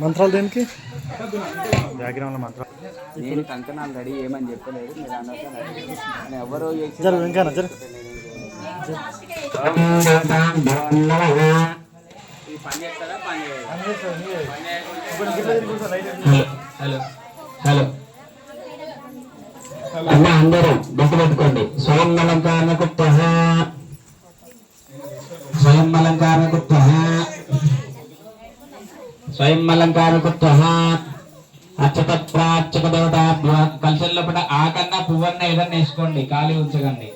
మంత్రాలు దేనికి? మంత్రాలు. నేను కంకణాలు రెడీ ఏమని చెప్పలేదు మీరు అన్నట్టు రెడీ అని ఎవరో జర వెంకన్న జర? హలో హలో అన్న అందరూ గుర్తు పెట్టుకోండి స్వయం అలంకారణకు త్వహ స్వయం అలంకారణకు త్వహ స్వయం అలంకారణకు త్వహ అచ్చత ప్రాచక దేవతాభ్య కలిసి లోపల ఆకన్నా పువ్వన్న ఏదన్నా వేసుకోండి ఖాళీ ఉంచకండి.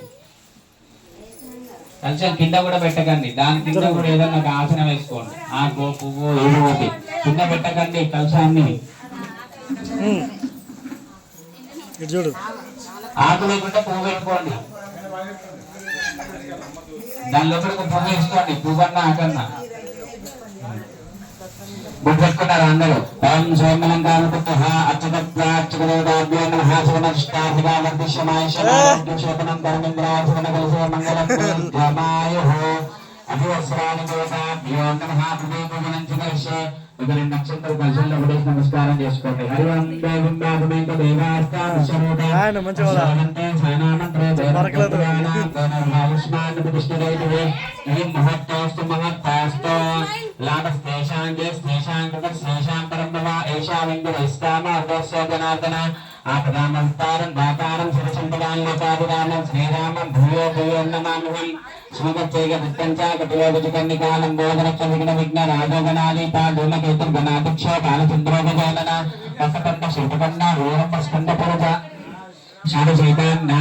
కలిసి కింద కూడా పెట్టకండి దాని కింద కూడా ఏదన్నా ఒక ఆసనం వేసుకోండి. ఆకు పువ్వు ఏదో ఒకటి. కింద పెట్టకండి చూడు. ఆకు లేకుండా పువ్వు పెట్టుకోండి. దాని లోపలికి పువ్వు వేసుకోండి. పువ్వు అన్న ఆకన్నా అందరూ? ఓం సోమలంకారం మంగళం నమస్కారం. చేసుకోండి హరి ఓం దేవం బాబుమేక దేవాస్తాం మహత్తాస్తు మహత్తాస్తు శ్రేషాం ఏషా జనార్దన ఆపదామంతారం దాతారం శిరసంపదాం శ్రీరామం భూయో భూయో నమామ్యహం స్మగత్యైక విత్తంచ కపిలోగజకర్ణికాలం బోధనక్ష విఘ్న విఘ్న రాజోగణాలి పాడూలకేతుర్ గణాధిక్ష కాలచంద్రోగజానన వసకండ శిల్పకండ రోహం స్కంద పురజ శాడు చైతన్య